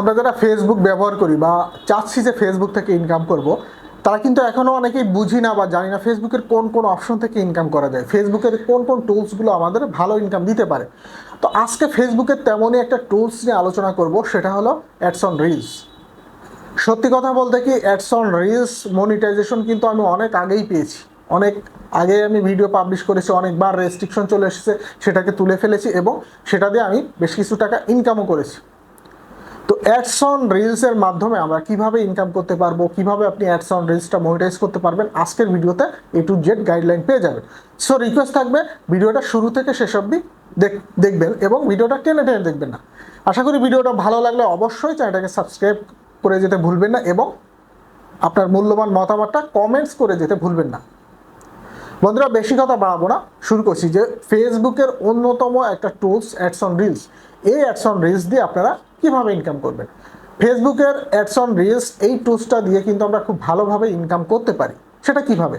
আমরা যারা ফেসবুক ব্যবহার করি বা চাচ্ছি যে ফেসবুক থেকে ইনকাম করব, তারা কিন্তু এখনও অনেকেই বুঝি না বা জানি না ফেসবুকের কোন কোন অপশন থেকে ইনকাম করা যায়। ফেসবুকের কোন কোন টুলসগুলো আমাদের ভালো ইনকাম দিতে পারে। তো আজকে ফেসবুকের তেমনই একটা টুলস নিয়ে আলোচনা করব, সেটা হলো অ্যাডস অন রিলস সত্যি কথা বলতে কি অ্যাডস অন রিলস মনিটাইজেশন কিন্তু আমি অনেক আগেই পেয়েছি। অনেক আগে আমি ভিডিও পাবলিশ করেছি, অনেকবার রেস্ট্রিকশন চলে এসেছে, সেটাকে তুলে ফেলেছি এবং সেটা দিয়ে আমি বেশ কিছু টাকা ইনকামও করেছি। তো অ্যাডস অন রিলসের মাধ্যমে আমরা কীভাবে ইনকাম করতে পারব, কীভাবে আপনি অ্যাডস অন রিলসটা মনিটাইজ করতে পারবেন, আজকের ভিডিওতে এ টু জেড গাইডলাইন পেয়ে যাবেন। সো রিকোয়েস্ট থাকবে, ভিডিওটা শুরু থেকে শেষ অবধি দেখ- দেখবেন এবং ভিডিওটা টেনে টেনে দেখবেন না। আশা করি ভিডিওটা ভালো লাগলে অবশ্যই চ্যানেলটাকে সাবস্ক্রাইব করে যেতে ভুলবেন না এবং আপনার মূল্যবান মতামতটা কমেন্টস করে যেতে ভুলবেন না। বন্ধুরা, বেশি কথা বাড়াবো না। শুরু করছি যে ফেসবুকের অন্যতম একটা টুলস অ্যাডস অন রিলস এই অ্যাডস অন রিলস দিয়ে আপনারা কীভাবে ইনকাম করবেন? ফেসবুকের অ্যাডস অন রিলস এই টুলসটা দিয়ে কিন্তু আমরা খুব ভালোভাবে ইনকাম করতে পারি। সেটা কীভাবে?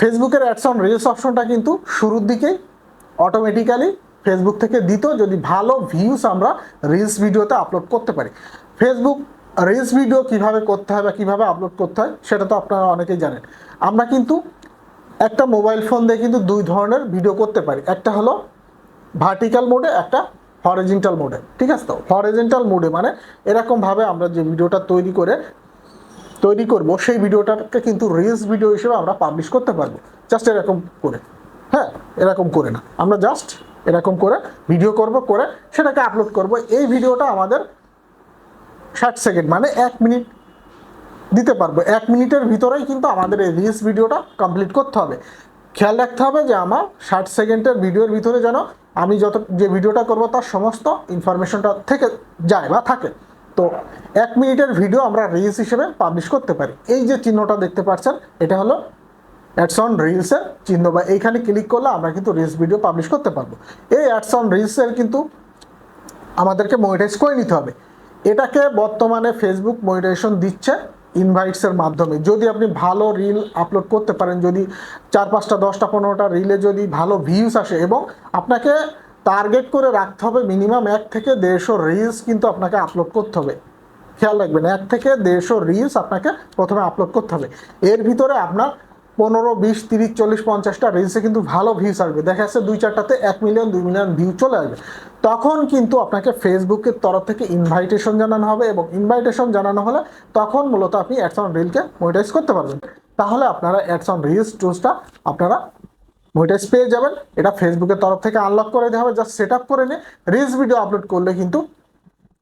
ফেসবুকের অ্যাডস অন রিলস অপশনটা কিন্তু শুরুর দিকেই অটোমেটিক্যালি ফেসবুক থেকে দিত যদি ভালো ভিউস আমরা রিলস ভিডিওতে আপলোড করতে পারি। ফেসবুক রিলস ভিডিও কীভাবে করতে হয় বা কীভাবে আপলোড করতে হয়, সেটা তো আপনারা অনেকেই জানেন। আমরা কিন্তু একটা মোবাইল ফোন দিয়ে কিন্তু দুই ধরনের ভিডিও করতে পারি। একটা হলো ভার্টিক্যাল মোডে একটা হরিজেন্টাল মোডে ঠিক আছে তো? হরিজেন্টাল মোডে মানে এরকমভাবে আমরা যে ভিডিওটা তৈরি করে, তৈরি করব, সেই ভিডিওটাকে কিন্তু রিলস ভিডিও হিসেবে আমরা পাবলিশ করতে পারব। জাস্ট এরকম করে হ্যাঁ? এরকম করে না। আমরা জাস্ট এরকম করে ভিডিও করব, করে সেটাকে আপলোড করব। এই ভিডিওটা আমাদের ষাট সেকেন্ড মানে এক মিনিট দিতে পারব। এক মিনিটের ভিতরেই কিন্তু আমাদের এই রিলস ভিডিওটা কমপ্লিট করতে হবে। খেয়াল রাখতে হবে যে আমার ষাট সেকেন্ডের ভিডিওর ভিতরে যেন আমি যত যে ভিডিওটা করব, তার সমস্ত ইনফরমেশনটা থেকে যায় বা থাকে। তো এক মিনিটের ভিডিও আমরা রিলস হিসেবে পাবলিশ করতে পারি। এই যে চিহ্নটা দেখতে পাচ্ছেন, এটা হলো অ্যাডস অন রিলসের চিহ্ন বা এইখানে ক্লিক করলে আমরা কিন্তু রিলস ভিডিও পাবলিশ করতে পারব। এই অ্যাডস অন রিলসের কিন্তু আমাদেরকে মনিটাইজ করে নিতে হবে। এটাকে বর্তমানে ফেসবুক মনিটাইজেশন দিচ্ছে ইনভাইটসের মাধ্যমে। যদি আপনি ভালো রিল আপলোড করতে পারেন, যদি চার পাঁচটা দশটা, পনেরোটা রিলে যদি ভালো ভিউস আসে এবং আপনাকে টার্গেট করে রাখতে হবে মিনিমাম এক থেকে দেড়শো রিলস কিন্তু আপনাকে আপলোড করতে হবে। খেয়াল রাখবেন, এক থেকে দেড়শো রিলস আপনাকে প্রথমে আপলোড করতে হবে। এর ভিতরে আপনার পনেরো, বিশ, তিরিশ, চল্লিশ, পঞ্চাশটা রিলসে কিন্তু ভালো ভিউস আসবে। দেখা যাচ্ছে দুই চারটাতে এক মিলিয়ন দুই মিলিয়ন ভিউ চলে আসবে। তখন কিন্তু আপনাকে ফেসবুকের তরফ থেকে ইনভাইটেশন জানানো হবে এবং ইনভাইটেশন জানানো হলে তখন মূলত আপনি অ্যাডস অন রিলকে মনিটাইজ করতে পারবেন। তাহলে আপনারা অ্যাডস অন রিলস টুলসটা আপনারা মনিটাইজ পেয়ে যাবেন। এটা ফেসবুকের তরফ থেকে আনলক করে দেওয়া হবে। জাস্ট সেট আপ করে নিয়ে রিলস ভিডিও আপলোড করলে কিন্তু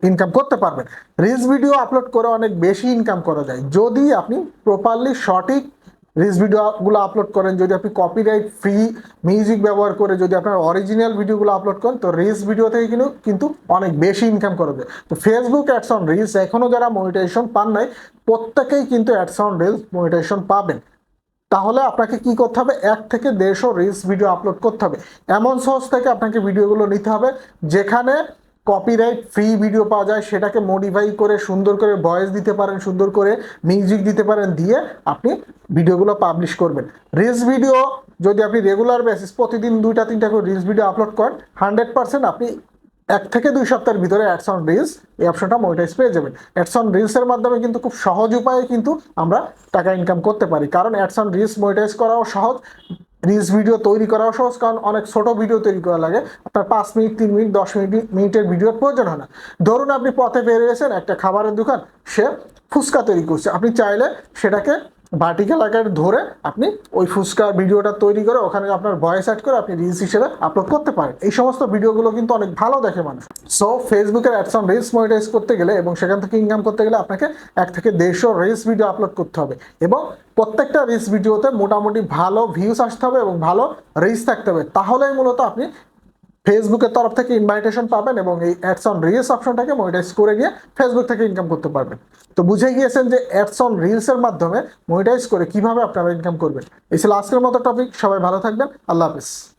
ইনকাম করতে পারবেন। রিলস ভিডিও আপলোড করে অনেক বেশি ইনকাম করা যায়। যদি আপনি প্রপারলি সঠিক রিলস ভিডিওগুলো আপলোড করেন, যদি আপনি কপিরাইট ফ্রি মিউজিক ব্যবহার করে যদি আপনার অরিজিনাল ভিডিওগুলো আপলোড করেন, তো রিলস ভিডিও থেকে কিন্তু কিন্তু অনেক বেশি ইনকাম করা তো ফেসবুক অ্যাডস অন রিলস এখনও যারা মনিটাইজেশন পান নাই, প্রত্যেকেই কিন্তু অ্যাডস অন রিলস মনিটাইজেশন পাবেন। তাহলে আপনাকে কি করতে হবে? এক থেকে দেড়শো রিলস ভিডিও আপলোড করতে হবে। এমন সোর্স থেকে আপনাকে ভিডিওগুলো নিতে হবে, যেখানে কপিরাইট ফ্রি ভিডিও পাওয়া যায়, সেটাকে মডিফাই করে সুন্দর করে ভয়েস দিতে পারেন, সুন্দর করে মিউজিক দিতে পারেন, দিয়ে আপনি ভিডিওগুলো পাবলিশ করবেন। রিলস ভিডিও যদি আপনি রেগুলার বেসিস প্রতিদিন দুইটা, তিনটা করে রিলস ভিডিও আপলোড করেন হান্ড্রেড পার্সেন্ট আপনি এক থেকে দুই সপ্তাহের ভিতরে অ্যাডস অন রিলস এই অপশনটা মনিটাইজ পেয়ে যাবেন। অ্যাডস অন রিলসের মাধ্যমে কিন্তু খুব সহজ উপায়ে কিন্তু আমরা টাকা ইনকাম করতে পারি। কারণ অ্যাডস অন রিলস মনিটাইজ করাও সহজ রিলস ভিডিও তৈরি করাও সহজ, কারণ অনেক ছোট ভিডিও তৈরি করা লাগে। আপনার পাঁচ মিনিট, তিন মিনিট, দশ মিনিট, মিনিটের ভিডিওর প্রয়োজন হয় না। ধরুন আপনি পথে বেরিয়েছেন একটা খাবারের দোকান, সে ফুচকা তৈরি করছে। আপনি চাইলে সেটাকে ভার্টিক্যাল আকারে ধরে আপনি ওই ফুচকার ভিডিওটা তৈরি করে ওখানে আপনার ভয়েস অ্যাড করে আপনি রিলস হিসেবে আপলোড করতে পারেন। এই সমস্ত ভিডিওগুলো কিন্তু অনেক ভালো দেখে মানুষ। সো ফেসবুকের অ্যাডস অন রিলস মনিটাইজ করতে গেলে এবং সেখান থেকে ইনকাম করতে গেলে আপনাকে এক থেকে দেড়শো রিলস ভিডিও আপলোড করতে হবে এবং প্রত্যেকটা রিলস ভিডিওতে মোটামুটি ভালো ভিউস আসতে হবে এবং ভালো রিলস থাকতে হবে। তাহলেই মূলত আপনি ফেসবুকের তরফ থেকে ইনভাইটেশন পাবেন এবং এই অ্যাডস অন রিলস অপশনটাকে মনিটাইজ করে গিয়ে ফেসবুক থেকে ইনকাম করতে পারবেন। তো বুঝে গিয়েছেন যে অ্যাডস অন রিলসের মাধ্যমে মনিটাইজ করে কীভাবে আপনারা ইনকাম করবেন। এই ছিল আজকের মতো টপিক সবাই ভালো থাকবেন, আল্লাহ হাফিজ।